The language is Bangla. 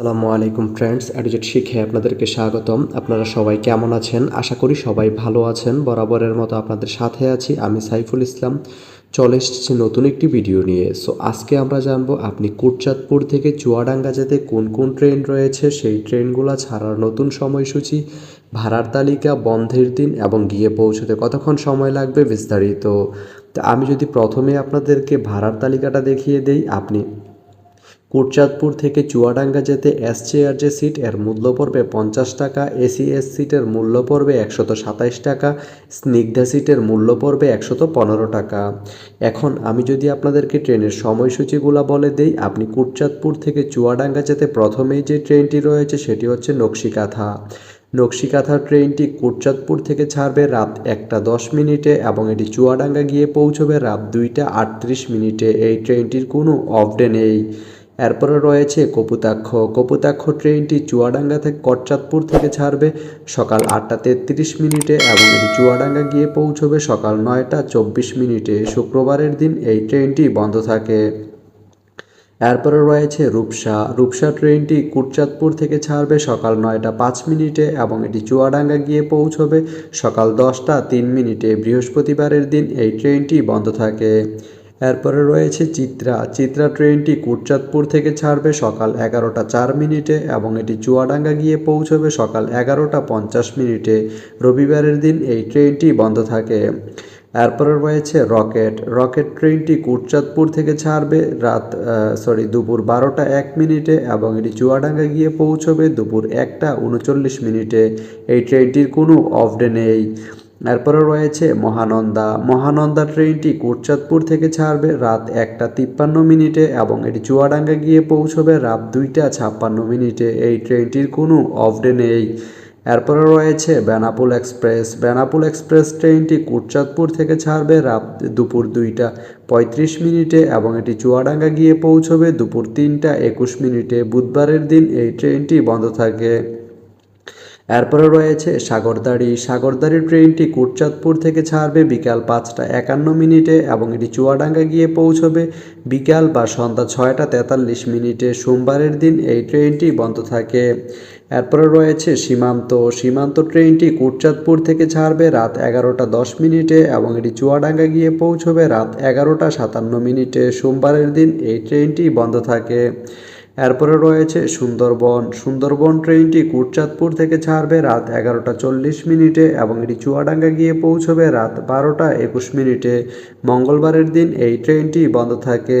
আসসালামু আলাইকুম ফ্রেন্ডস অ্যাডিজেট শিখে আপনাদেরকে স্বাগতম। আপনারা সবাই কেমন আছেন? আশা করি সবাই ভালো আছেন। বরাবরের মতো আপনাদের সাথে আছি আমি সাইফুল ইসলাম। চলে এসেছি নতুন একটি ভিডিও নিয়ে। সো আজকে আমরা জানব আপনি কুটচাঁদপুর থেকে চুয়াডাঙ্গা যেতে কোন কোন ট্রেন রয়েছে? সেই ট্রেনগুলো ছাড়ার নতুন সময়সূচি, ভাড়ার তালিকা, বন্ধের দিন এবং গিয়ে পৌঁছতে কতক্ষণ সময় লাগবে বিস্তারিত। আমি যদি প্রথমে আপনাদেরকে ভাড়ার তালিকাটা দেখিয়ে দেই, আপনি কোটচাঁদপুর থেকে চুয়াডাঙ্গা যেতে এস যে সিট, এর মূল্য পড়বে পঞ্চাশ টাকা এসি এস সিটের মূল্য পড়বে একশত সাতাইশ টাকা, স্নিগ্ধা সিটের মূল্য পড়বে একশত পনেরো টাকা। এখন আমি যদি আপনাদেরকে ট্রেনের সময়সূচিগুলো বলে দেই, আপনি কোটচাঁদপুর থেকে চুয়াডাঙ্গা যেতে প্রথমেই যে ট্রেনটি রয়েছে সেটি হচ্ছে নকশিকাথা। নকশিকাথা ট্রেনটি কোটচাঁদপুর থেকে ছাড়বে রাত একটা দশ মিনিটে এবং এটি চুয়াডাঙ্গা গিয়ে পৌঁছবে রাত দুইটা আটত্রিশ মিনিটে। এই ট্রেনটির কোনো অফ ডে নেই। এরপরে রয়েছে কপুতাক্ষ। কপুতাক্ষ ট্রেনটি চুয়াডাঙ্গা থেকে কটচাঁদপুর থেকে ছাড়বে সকাল আটটা তেত্রিশ মিনিটে এবং এটি চুয়াডাঙ্গা গিয়ে পৌঁছবে সকাল নয়টা চব্বিশ মিনিটে। শুক্রবারের দিন এই ট্রেনটি বন্ধ থাকে। এরপরে রয়েছে রূপসা। রূপসা ট্রেনটি কুটচাঁদপুর থেকে ছাড়বে সকাল নয়টা পাঁচ মিনিটে এবং এটি চুয়াডাঙ্গা গিয়ে পৌঁছবে সকাল দশটা তিন মিনিটে। বৃহস্পতিবারের দিন এই ট্রেনটি বন্ধ থাকে। এরপরে রয়েছে চিত্রা। চিত্রা ট্রেনটি কুটচাঁদপুর থেকে ছাড়বে সকাল এগারোটা চার মিনিটে এবং এটি চুয়াডাঙ্গা গিয়ে পৌঁছবে সকাল এগারোটা পঞ্চাশ মিনিটে। রবিবারের দিন এই ট্রেনটি বন্ধ থাকে। এরপরে রয়েছে রকেট। রকেট ট্রেনটি কুটচাঁদপুর থেকে ছাড়বে রাত সরি দুপুর বারোটা এক মিনিটে এবং এটি চুয়াডাঙ্গা গিয়ে পৌঁছবে দুপুর একটা উনচল্লিশ মিনিটে। এই ট্রেনটির কোনো অফ ডে নেই। এরপরে রয়েছে মহানন্দা। মহানন্দা ট্রেনটি কোটচাঁদপুর থেকে ছাড়বে রাত একটা তিপ্পান্ন মিনিটে এবং এটি চুয়াডাঙ্গা গিয়ে পৌঁছবে রাত দুইটা ছাপ্পান্ন মিনিটে। এই ট্রেনটির কোনো অফ ডে নেই। এরপরে রয়েছে বেনাপুল এক্সপ্রেস। বেনাপুল এক্সপ্রেস ট্রেনটি কোটচাঁদপুর থেকে ছাড়বে রাত দুপুর দুইটা পঁয়ত্রিশ মিনিটে এবং এটি চুয়াডাঙ্গা গিয়ে পৌঁছবে দুপুর তিনটা একুশ মিনিটে। বুধবারের দিন এই ট্রেনটি বন্ধ থাকে। এরপরে রয়েছে সাগরদাড়ি। সাগরদাড়ি ট্রেনটি কুটচাঁদপুর থেকে ছাড়বে বিকাল পাঁচটা একান্ন মিনিটে এবং এটি চুয়াডাঙ্গা গিয়ে পৌঁছবে বিকাল বা সন্ধ্যা ছয়টা তেতাল্লিশ মিনিটে। সোমবারের দিন এই ট্রেনটি বন্ধ থাকে। এরপরে রয়েছে সীমান্ত। সীমান্ত ট্রেনটি কুটচাঁদপুর থেকে ছাড়বে রাত এগারোটা দশ মিনিটে এবং এটি চুয়াডাঙ্গা গিয়ে পৌঁছবে রাত এগারোটা সাতান্ন মিনিটে। সোমবারের দিন এই ট্রেনটি বন্ধ থাকে। এরপরে রয়েছে সুন্দরবন। সুন্দরবন ট্রেনটি কুটচাঁদপুর থেকে ছাড়বে রাত এগারোটা চল্লিশ মিনিটে এবং এটি চুয়াডাঙ্গা গিয়ে পৌঁছবে রাত বারোটা একুশ মিনিটে। মঙ্গলবারের দিন এই ট্রেনটি বন্ধ থাকে।